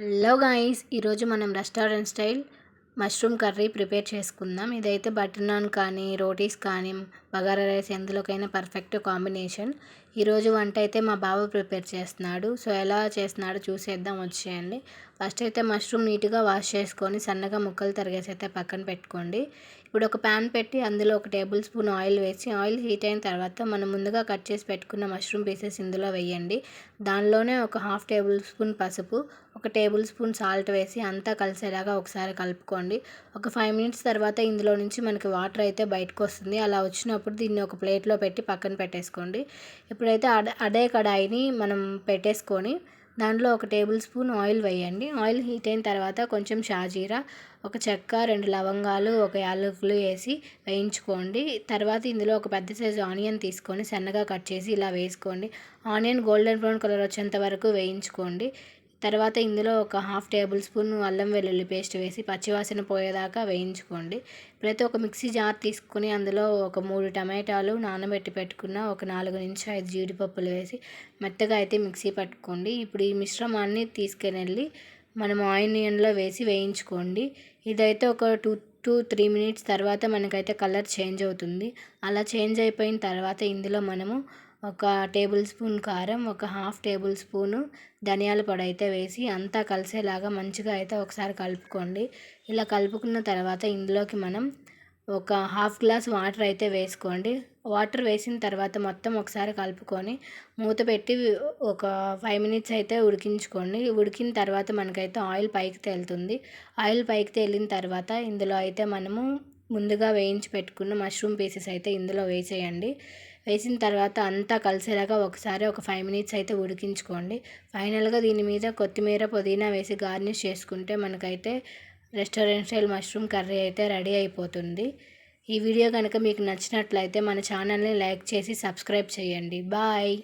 Hello guys ఈరోజు మనం restaurant style mushroom curry prepare చేసుకుందాం. ఇదైతే బటర్ నాన్ కానీ రోటీస్ కానీ బగారా రైస్ ఎందులోకైనా పర్ఫెక్ట్ కాంబినేషన్. ఈరోజు వంట అయితే మా బావ ప్రిపేర్ చేస్తున్నాడు. సో ఎలా చేస్తున్నాడో చూసేద్దాం. వచ్చేయండి. ఫస్ట్ అయితే మష్రూమ్ నీట్గా వాష్ చేసుకొని సన్నగా ముక్కలు తరిగేసి అయితే పక్కన పెట్టుకోండి. ఇప్పుడు ఒక ప్యాన్ పెట్టి అందులో ఒక టేబుల్ స్పూన్ ఆయిల్ వేసి ఆయిల్ హీట్ అయిన తర్వాత మనం ముందుగా కట్ చేసి పెట్టుకున్న మష్రూమ్ పీసెస్ ఇందులో వేయండి. దానిలోనే ఒక హాఫ్ టేబుల్ స్పూన్ పసుపు ఒక టేబుల్ స్పూన్ సాల్ట్ వేసి అంతా కలిసేలాగా ఒకసారి కలుపుకోండి. ఒక ఫైవ్ మినిట్స్ తర్వాత ఇందులో నుంచి మనకి వాటర్ అయితే బయటకు వస్తుంది. అలా వచ్చినప్పుడు దీన్ని ఒక ప్లేట్లో పెట్టి పక్కన పెట్టేసుకోండి. ఇప్పుడైతే అదే కడాయిని మనం పెట్టేసుకొని దాంట్లో ఒక టేబుల్ స్పూన్ ఆయిల్ వేయండి. ఆయిల్ హీట్ అయిన తర్వాత కొంచెం షాజీరా ఒక చెక్క రెండు లవంగాలు ఒక యాలకులు వేసి వేయించుకోండి. తర్వాత ఇందులో ఒక పెద్ద సైజు ఆనియన్ తీసుకొని సన్నగా కట్ చేసి ఇలా వేసుకోండి. ఆనియన్ గోల్డెన్ బ్రౌన్ కలర్ వచ్చేంత వరకు వేయించుకోండి. తర్వాత ఇందులో ఒక హాఫ్ టేబుల్ స్పూన్ అల్లం వెల్లుల్లి పేస్ట్ వేసి పచ్చివాసన పోయేదాకా వేయించుకోండి. ఇప్పుడైతే ఒక మిక్సీ జార్ తీసుకుని అందులో ఒక మూడు టమాటాలు నానబెట్టి పెట్టుకున్న ఒక నాలుగు నుంచి ఐదు జీడిపప్పులు వేసి మెత్తగా అయితే మిక్సీ పట్టుకోండి. ఇప్పుడు ఈ మిశ్రమాన్ని తీసుకుని వెళ్ళి మనం ఆనియన్లో వేసి వేయించుకోండి. ఇదైతే ఒక టూ టూ త్రీ మినిట్స్ తర్వాత మనకైతే కలర్ చేంజ్ అవుతుంది. అలా చేంజ్ అయిపోయిన తర్వాత ఇందులో మనము ఒక టేబుల్ స్పూన్ కారం ఒక హాఫ్ టేబుల్ స్పూను ధనియాల పొడి అయితే వేసి అంతా కలిసేలాగా మంచిగా అయితే ఒకసారి కలుపుకోండి. ఇలా కలుపుకున్న తర్వాత ఇందులోకి మనం ఒక హాఫ్ గ్లాస్ వాటర్ అయితే వేసుకోండి. వాటర్ వేసిన తర్వాత మొత్తం ఒకసారి కలుపుకొని మూత పెట్టి ఒక ఫైవ్ మినిట్స్ అయితే ఉడికించుకోండి. ఉడికిన తర్వాత మనకైతే ఆయిల్ పైకి తేలుతుంది. ఆయిల్ పైకి తేలిన తర్వాత ఇందులో అయితే మనము ముందుగా వేయించి పెట్టుకున్న మష్రూమ్ పీసెస్ అయితే ఇందులో వేసేయండి. వేసిన తర్వాత అంతా కలిసేలాగా ఒకసారి ఒక ఫైవ్ మినిట్స్ అయితే ఉడికించుకోండి. ఫైనల్గా దీని మీద కొత్తిమీర పుదీనా వేసి గార్నిష్ చేసుకుంటే మనకైతే రెస్టారెంట్ స్టైల్ మష్రూమ్ కర్రీ అయితే రెడీ అయిపోతుంది. ఈ వీడియో కనుక మీకు నచ్చినట్లయితే మన ఛానల్ని లైక్ చేసి సబ్స్క్రైబ్ చేయండి. బాయ్